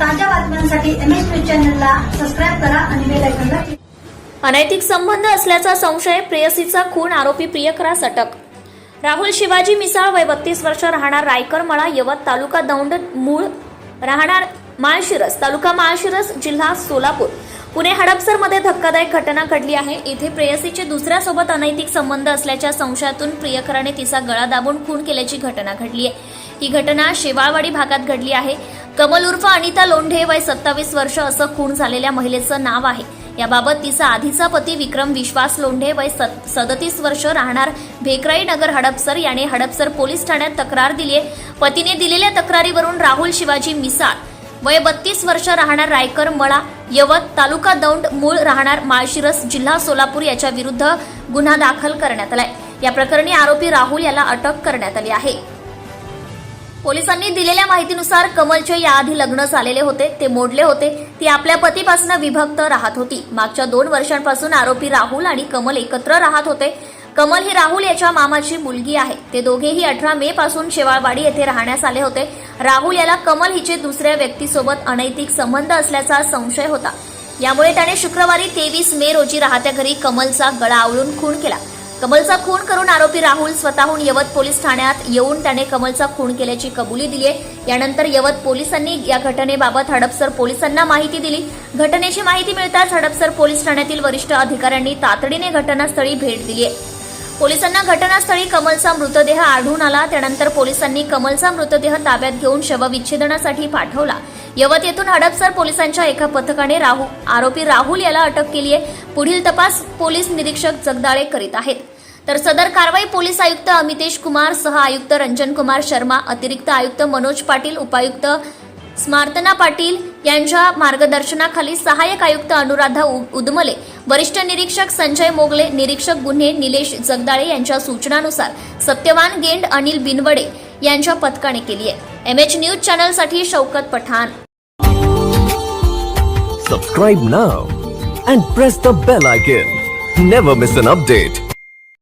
ताज्या बातम्यांसाठी M S news चॅनलला सबस्क्राईब करा आणि बेल आयकॉनला अनैतिक संबंध असल्याचा संशय प्रेयसीचा खून आरोपी प्रियकरास अटक राहुल शिवाजी मिसाळ वय बत्तीस वर्ष राहणार रायकर मळा यवत तालुका दौंड मूळ राहणार माळशिरस तालुका माळशिरस जिल्हा सोलापूर. पुणे हडपसरमध्ये धक्कादायक घटना घडली आहे. इथे प्रेयसीचे दुसऱ्यासोबत अनैतिक संबंध असल्याच्या संशयातून प्रियकराने तिचा गळा दाबून खून केल्याची घटना घडली आहे. ही घटना शेवाळवाडी भागात घडली आहे. कमल उर्फ अनिता लोंढे वय सत्तावीस वर्ष असं खून झालेल्या महिलेचं नाव आहे. याबाबत तिचा आधीचा पती विक्रम विश्वास लोंढे वय सदतीस वर्ष राहणार भेकराई नगर हडपसर. याने हडपसर पोलीस ठाण्यात तक्रार दिली आहे. पतीने दिलेल्या तक्रारीवरून राहुल शिवाजी मिसाळ वय बत्तीस वर्ष राहणार रायकर मळा. यवत तालुका दौंड मूळ राहणार माळशिरस जिल्हा सोलापूर याच्या विरुद्ध गुन्हा दाखल करण्यात आलाय. या प्रकरणी आरोपी राहुल याला अटक करण्यात आली आहे. पोलिसांनी दिलेल्या माहितीनुसार कमलचे याआधी लग्न झालेले होते ते मोडले होते. ती आपल्या पतीपासून विभक्त राहत होती. मागच्या दोन वर्षांपासून आरोपी राहुल आणि कमल एकत्र राहत होते. कमल ही राहुल याच्या मामाची मुलगी आहे. ते दोघेही अठरा मे पासून शेवाळवाडी येथे राहण्यास आले होते. राहुल याला कमल हिचे दुसऱ्या व्यक्तीसोबत अनैतिक संबंध असल्याचा संशय होता. यामुळे त्याने शुक्रवारी तेवीस मे रोजी राहत्या घरी कमलचा गळा आवळून खून केला. कमलचा खून करून आरोपी राहुल स्वतःहून यवत पोलीस ठाण्यात येऊन त्याने कमलचा खून केल्याची कबुली दिली आहे. यानंतर यवत पोलिसांनी या घटनेबाबत हडपसर पोलिसांना माहिती दिली. घटनेची माहिती मिळताच हडपसर पोलीस ठाण्यातील वरिष्ठ अधिकाऱ्यांनी तातडीने घटनास्थळी भेट दिली आहे. पोलिसांना घटनास्थळी कमलचा मृतदेह आढळून आला. त्यानंतर पोलिसांनी कमलचा मृतदेह ताब्यात घेऊन शवविच्छेदनासाठी पाठवला. यवत येथून हडपसर पोलिसांच्या एका पथकाने राहू आरोपी राहुल याला अटक केली आहे. पुढील तपास पोलीस निरीक्षक जगदाळे करीत आहेत. तर सदर कारवाई पोलीस आयुक्त अमितेश कुमार सह आयुक्त रंजन कुमार शर्मा अतिरिक्त आयुक्त मनोज पाटील उपायुक्त स्मार्तना पाटील यांच्या मार्गदर्शनाखाली सहाय्यक आयुक्त अनुराधा उदमले वरिष्ठ निरीक्षक संजय मोगले निरीक्षक गुन्हे निलेश जगदाळे यांच्या सूचनानुसार सत्यवान गेंड अनिल बिनवडे यांच्या पथकाने केली आहे. M H news चॅनलसाठी Shaukat Pathan. Subscribe now and press the bell icon never miss an update